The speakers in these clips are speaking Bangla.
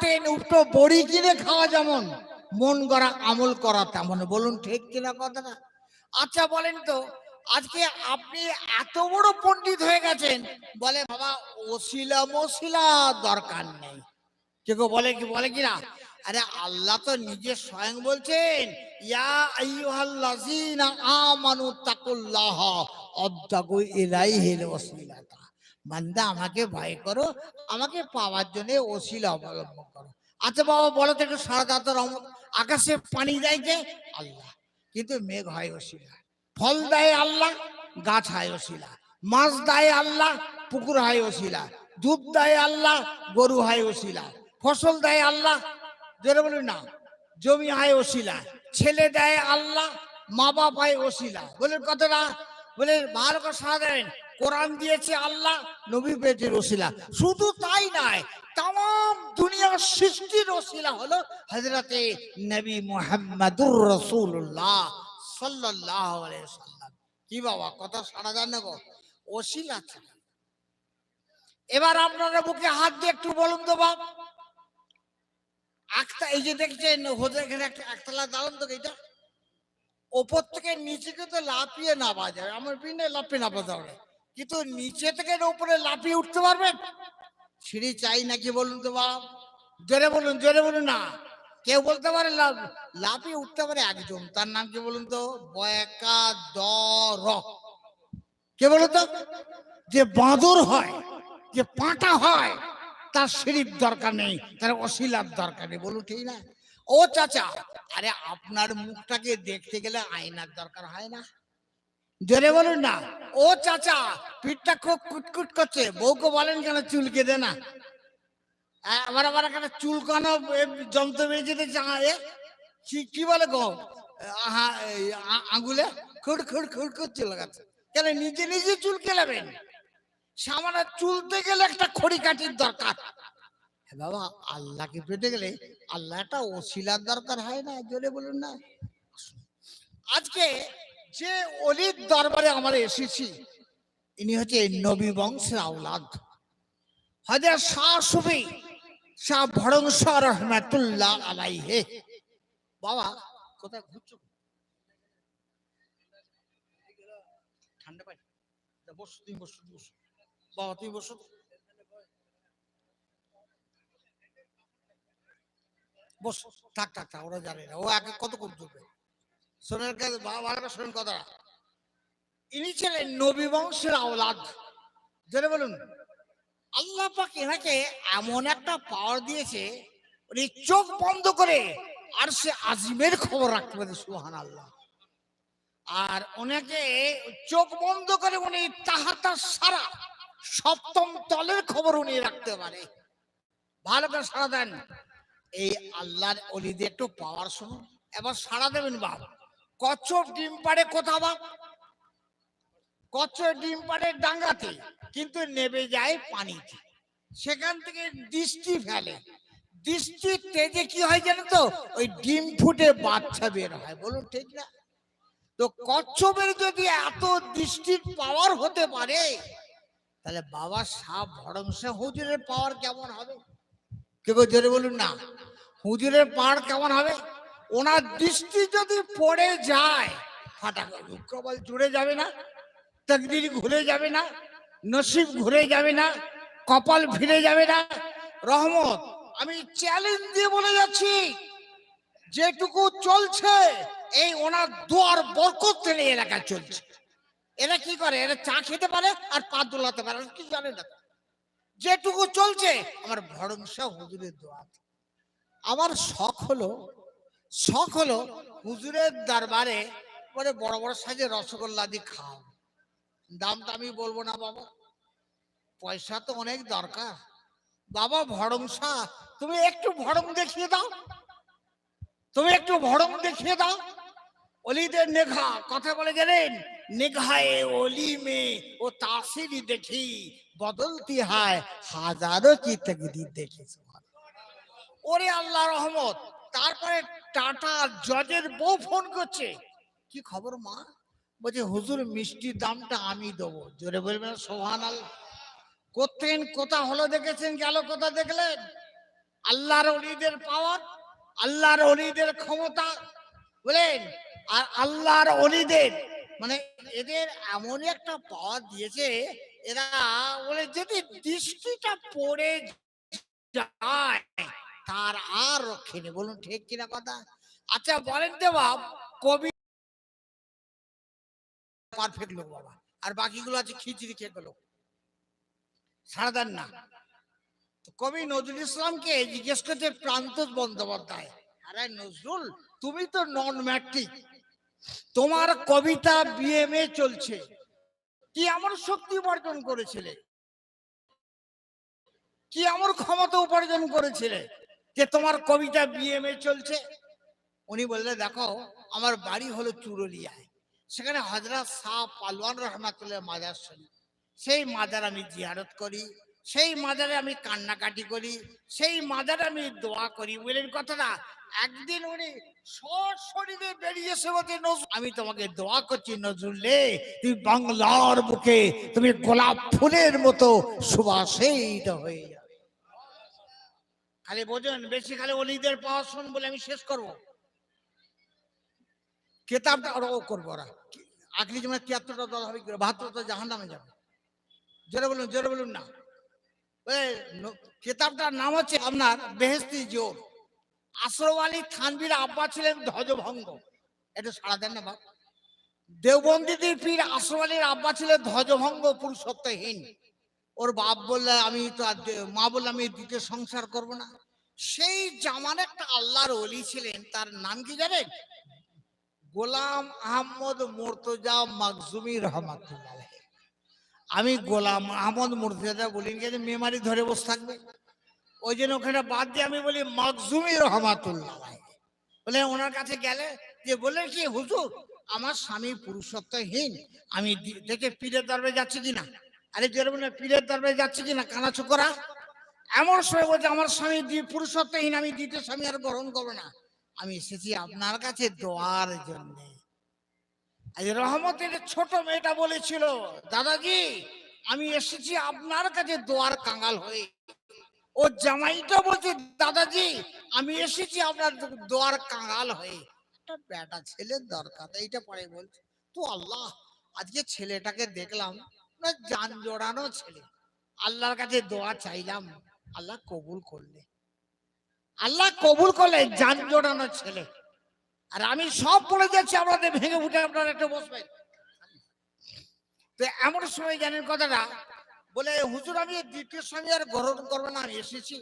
থেকে উঠো, বড়ি কিনে খাওয়া যেমন, মন গড়া, আমল করা তেমন। বলুন, ঠিক কিনা কথাটা আচ্ছা বলেন তো, আজকে আপনি এত বড় পণ্ডিত হয়ে গেছেন, বলে, বাবা, ওসিলা মশিলা দরকার নেই। কেউ বলে কি বলে কি না আরে, আল্লাহ তো নিজে স্বয়ং বলছেন, ইয়া আইয়ুহাল্লাযীনা আমানু তাকুল্লাহ অদ্দাকু ইলাইহিল ওয়াসিলাতা বান্দা, আমাকে ভয় করো, আমাকে পাওয়ার জন্য ওসিলা অবলম্বন করো। আচ্ছা বাবা, বলো তো একটু সারা দাঁত আকাশে পানি দেয় কে আল্লাহ, কিন্তু মেঘ হয় ওসিলা ফল দেয় আল্লাহ, গাছ হয় ওসিলা মাছ দেয় আল্লাহ, পুকুর হয় ওসিলা দুধ দেয় আল্লাহ, গরু হয় ওসিলা ফসল দেয় আল্লাহ, জোরে বলি না, জমি হয় ওসিলা ছেলে দেয় আল্লাহ মা বাপ হয়। ওসিলা বলেন কথাটা, বলে ভালো করে সারা দেন। কোরআন দিয়েছে আল্লাহ, নবী পেয়েছেন ওসিলা শুধু তাই নয়, তাম দুনিয়ার সৃষ্টির ওসিলা হলো হজরতে নবী মোহাম্মদুর রসুল্লাহ সাল্লাহ কি বাবা, কথা সারা দেন না গো। ওসিলা এবার আপনারা বুকে হাত দিয়ে একটু বলুন তো বাপ। একটা এই যে দেখছেন হোদের এখানে একটা একতলা দাঁড়ান তো এটা ওপর থেকে নিচে তো লাফিয়ে নামা যাবে আমার পিনে লাফিয়ে নামা যাবে কিন্তু নিচে থেকে উপরে লাফিয়ে উঠতে পারবেন? সিঁড়ি চাই নাকি বলুন তো বাপ? জোরে বলুন জোরে বলুন না। কেউ বলতে পারে লাফ- লাফিয়ে উঠতে পারে একজন। তার নাম কি বলুন তো? বয়কা দ র কে বলুন তো? যে বাঁদর হয়, যে পাঁটা হয়, তার সিঁড়ির দরকার নেই, তার অশিলার দরকার নেই। বলুন ঠিক না? ও চাচা, আরে আপনার মুখটাকে দেখতে গেলে আয়নার দরকার হয় না? জোরে বলুন না। ও চাচা পিঠটা খুব কুটকুট করছে। বউকে বলেন কেন চুল কেঁদে না? আবার আবার একটা চুলকানো যন্ত্র বেরিয়ে চাঁয়ে কি বলে গো? আহা, এই আ- আঙুলে খুট খুট খুট খুট চলে গেছে কেন নিজে নিজে চুল কেলাবেন? সামান্য চুলতে গেলে একটা খড়ি কাঠির দরকার বাবা আল্লাহকে পেতে গেলে আল্লাহ একটা ওসিলার দরকার হয় না জোরে বলুন না। আজকে যে অলির দরবারে আমরা এসেছি, ইনি হচ্ছে নবী বংশের আওলাদ। হাজার শাহ সুবি শাহ ভরংশ রহমাতুল্লাহ আলাইহে। বাবা, কোথায় ঘুরছো? বাবা থাক থাক থাক, ওরা জানে না। ও আগে কত চলবে? শোনার কাছে বাবা শোনেন কথা ইনি ছিলেন নবী বংশের আওলাদ। যেটা বলুন। আল্লাহ পাক এনাকে এমন একটা পাওয়ার দিয়েছে, উনি চোখ বন্ধ করে আর সে আজিমের খবর রাখতে পারে সুহান আল্লাহ আর ওনাকে চোখ বন্ধ করে উনি তাহাতা সারা সপ্তম তলের খবর উনি রাখতে পারে। ভালো করে সারা দেন। এই আল্লাহর অলিদের একটু পাওয়ার শুনুন। এবার সারা দেবেন বাপ কচ্ছপ ডিম পাড়ে কোথাও বা? কচ্ছপ ডিম পাড়ে ডাঙ্গাতে, কিন্তু নেবে যায় পানিতে। সেখান থেকে দৃষ্টি ফেলে। দৃষ্টির তেজে কি হয় জানো তো? ওই ডিম ফুটে বাচ্চা বের হয়। বলুন ঠিক না? তো কচ্ছপের যদি এত দৃষ্টির পাওয়ার হতে পারে, তাহলে বাবা সাপ ভরংসা হুজুরের পাওয়ার কেমন হবে? কেউ জোরে বলুন না। হুজুরের পাওয়ার কেমন হবে? ওনার দৃষ্টি যদি পড়ে যায় ফাটা কবল জুড়ে যাবে না, তকদির ঘুরে যাবে না, নসিব ঘুরে যাবে না, কপাল ফিরে যাবে না। রহমত, আমি চ্যালেঞ্জ দিয়ে বলে যাচ্ছি, যেটুকু চলছে, এই ওনার দুয়ার বরকত টেনে এলাকায় চলছে। এরা কি করে? এরা চা খেতে পারে আর পা দোলাতে পারে, কি জানে না? যেটুকু চলছে, আমার ভরংসা হুজুরের দোয়া আমার শখ হলো শখ হলো হুজুরের দরবারে পরে বড় বড় সাইজে রসগোল্লা দিয়ে খাও দাম তো আমি বলব না বাবা। পয়সা তো অনেক দরকার। বাবা ভরংসা তুমি একটু ভরং দেখিয়ে দাও। তুমি একটু ভরং দেখিয়ে দাও। অলিদের নেঘা, কথা বলে গেলেন, নেঘায়ে অলি মে ও তাসিরি দেখি, বদলতি হয়, হাজারো তকদির দেখি। ওরে আল্লাহ রহমত তারপরে টাটা জজের বউ ফোন করছে। কি খবর মা? বলছে, হুজুর মিষ্টির দামটা আমি দেবো। জোরে বলবেন সোহান কোথেন কোথা হলো দেখেছেন, গেল কোথা দেখলেন? আল্লাহর অলিদের পাওয়ার, আল্লাহর অলিদের ক্ষমতা। বুঝলেন আর আল্লাহর অলিদের মানে এদের এমন একটা পাওয়ার দিয়েছে, এরা বলে, যদি দৃষ্টিটা পড়ে যায় তার আর রক্ষে নেই বলুন ঠিক কিনা কথা? আচ্ছা বলেন তো বাপ, কবি পারফেক্ট লোক বাবা। আর বাকিগুলো আছে খিচড়ি খেয়ে গেল সারা দেন না কবি নজরুল ইসলামকে জিজ্ঞেস করছে প্রান্তোষ বন্দ্যোপাধ্যায়। আরে নজরুল, তুমি তো নন ম্যাট্রিক তোমার কবিতা বিএমএ চলছে। কি আমার শক্তি উপার্জন করেছিলে? কি আমার ক্ষমতা উপার্জন করেছিলে? যে তোমার কবিতা বিএমএ চলছে? উনি বললে দেখো, আমার বাড়ি হলো চুরুলিয়ায়। সেখানে হজরত শাহ পালওয়ান রহমাতুল্লাহ মাজার শরীফ। সেই মাজার আমি জিয়ারত করি, সেই মাজারে আমি কান্নাকাটি করি, সেই মাজারে আমি দোয়া করি। বলেন কথাটা একদিন উনি সশরীরে বেরিয়ে এসে বলছে আমি তোমাকে দোয়া করছি নজরুল্লে তুমি বাংলার বুকে, তুমি গোলাপ ফুলের মতো সুবাসিত হয়ে যাবে খালি বোঝেন, বেশি খালি অলিদের পাওয়া শুন বলে আমি শেষ করব। কেতাবটা ওরা ও করব ওরা। আকলি যেমন তিয়াত্তরটা দল হবে বাহাত্তরটা জাহান নামে যাবে। জোরে বলুন জোরে বলুন না। কেতাবটার নাম হচ্ছে আপনার বেহেস্তি জোর। আশরফ আলী থানবির আব্বা ছিলেন ধ্বজভঙ্গ। একটু সারা দেন না বাপ। পীর আশরফ আলীর আব্বা ছিলেন ধ্বজভঙ্গ পুরুষত্বহীন। ওর বাপ বললে, আমি তো মা বললে, আমি দ্বিতীয় সংসার করব না। সেই জামান একটা আল্লাহর অলি ছিলেন, তার নাম কি জানেন? গোলাম আহমদ মোর্তজা মাকজুমি রহমাতুল্লাহ আমি গোলাম আহমদ মুর্তজা বলি যে মেমারি ধরে বসে থাকবে। ওই জন্য ওখানে বাদ দিয়ে আমি বলি, মাকজুমি রহমাতুল্লাহ। বলে ওনার কাছে গেলে যে বলে কি, হুজুর, আমার স্বামী পুরুষত্বহীন। আমি দেখে পীরের দরবে যাচ্ছে কিনা? আরে জোরে বলে পীরের দরবে যাচ্ছে কিনা? কানা চোকরা এমন সময় বলছে, আমার স্বামী পুরুষত্বহীন, আমি দ্বিতীয় স্বামী আর গ্রহণ করব না। আমি এসেছি আপনার কাছে দোয়ার জন্য। রহমতের ছোট মেয়েটা বলেছিল, দাদাজি, আমি এসেছি আপনার কাছে দোয়ার কাঙ্গাল হয়ে। ও জামাইটা বলছে, দাদাজি, আমি এসেছি আপনার দোয়ার কাঙ্গাল হয়ে। একটা বেটা ছেলের দরকার। এইটা পরে বলছে। তো আল্লাহ, আজকে ছেলেটাকে দেখলাম না জান জোড়ানো ছেলে। আল্লাহর কাছে দোয়া চাইলাম, আল্লাহ কবুল করলে। আল্লাহ কবুল করলে জান জোড়ানো ছেলে। আর আমি সব বলে যাচ্ছি আপনাদের ভেঙে উঠে আপনারা একটু বসবেন। তো এমন সময় জানেন কথাটা বলে, হুজুর, আমি দ্বিতীয় স্বামী আর গ্রহণ করব না, আমি এসেছি।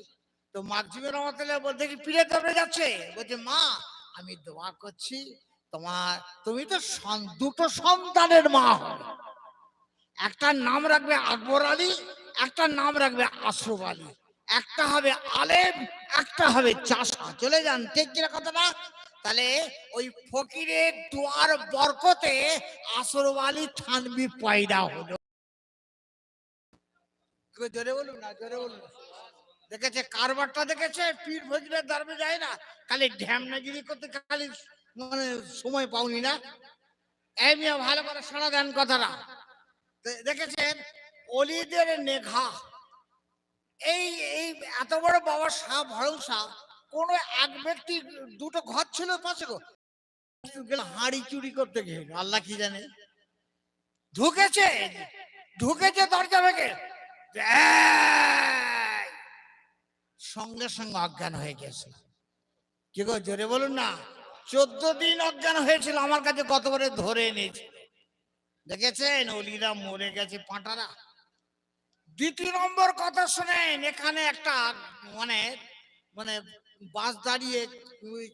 তো মাকজিমের রহমতুল্লাহ বলতে কি পীরে দরবে যাচ্ছে? বলছে, মা, আমি দোয়া করছি, তোমার, তুমি তো দুটো সন্তানের মা হবে। একটা নাম রাখবে আকবর আলী, একটা নাম রাখবে আশরফ আলী। একটা হবে আলেম, একটা হবে চাষা। চলে যান, ঠিক কিনা কথাটা? তাহলে ওই ফকিরের দুয়ার বরকতে আসরফ আলী থানবি পয়দা হলো। জোরে বলুন না, জোরে বলুন দেখেছে, কারবারটা দেখেছে? পীর ফকিরের দরবে যায় না। খালি ঢ্যামনাগিরি করতে খালি মানে সময় পাওনি না। এই মিয়া ভালো করে শোনা দেন কথাটা। দেখেছেন? অলিদের নেঘা। এই এই এত বড় বাবা সাহ ভরসা, কোন এক ব্যক্তি দুটো ঘর ছিল পাশে হাঁড়ি চুরি করতে গেল আল্লাহ কি জানে? ঢুকেছে ঢুকেছে দরজা ভেঙে। সঙ্গে সঙ্গে অজ্ঞান হয়ে গেছে কি গো, জোরে বলুন না? চোদ্দ দিন অজ্ঞান হয়েছিল, আমার কাছে কত করে ধরে এনেছে। দেখেছেন? অলিরা মরে গেছে পাঁটারা। দ্বিতীয় নম্বর কথা শোনেন, এখানে একটা মানে মানে বাস দাঁড়িয়ে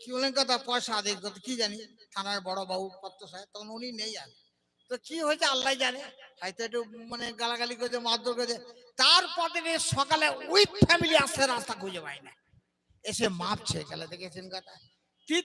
কি বলেন কথা পয়সা আদায় করতে, কি জানি, থানার বড় বাবু পত্র সাহেব, তখন উনি নেই আর। তো কি হয়েছে আল্লাহ জানে, হয়তো একটু মানে গালাগালি করেছে, মারধর করেছে। তারপর সকালে উইথ ফ্যামিলি আসতে রাস্তা খুঁজে পায় না। এসে মাপছে গেলে দেখেছেন কথা?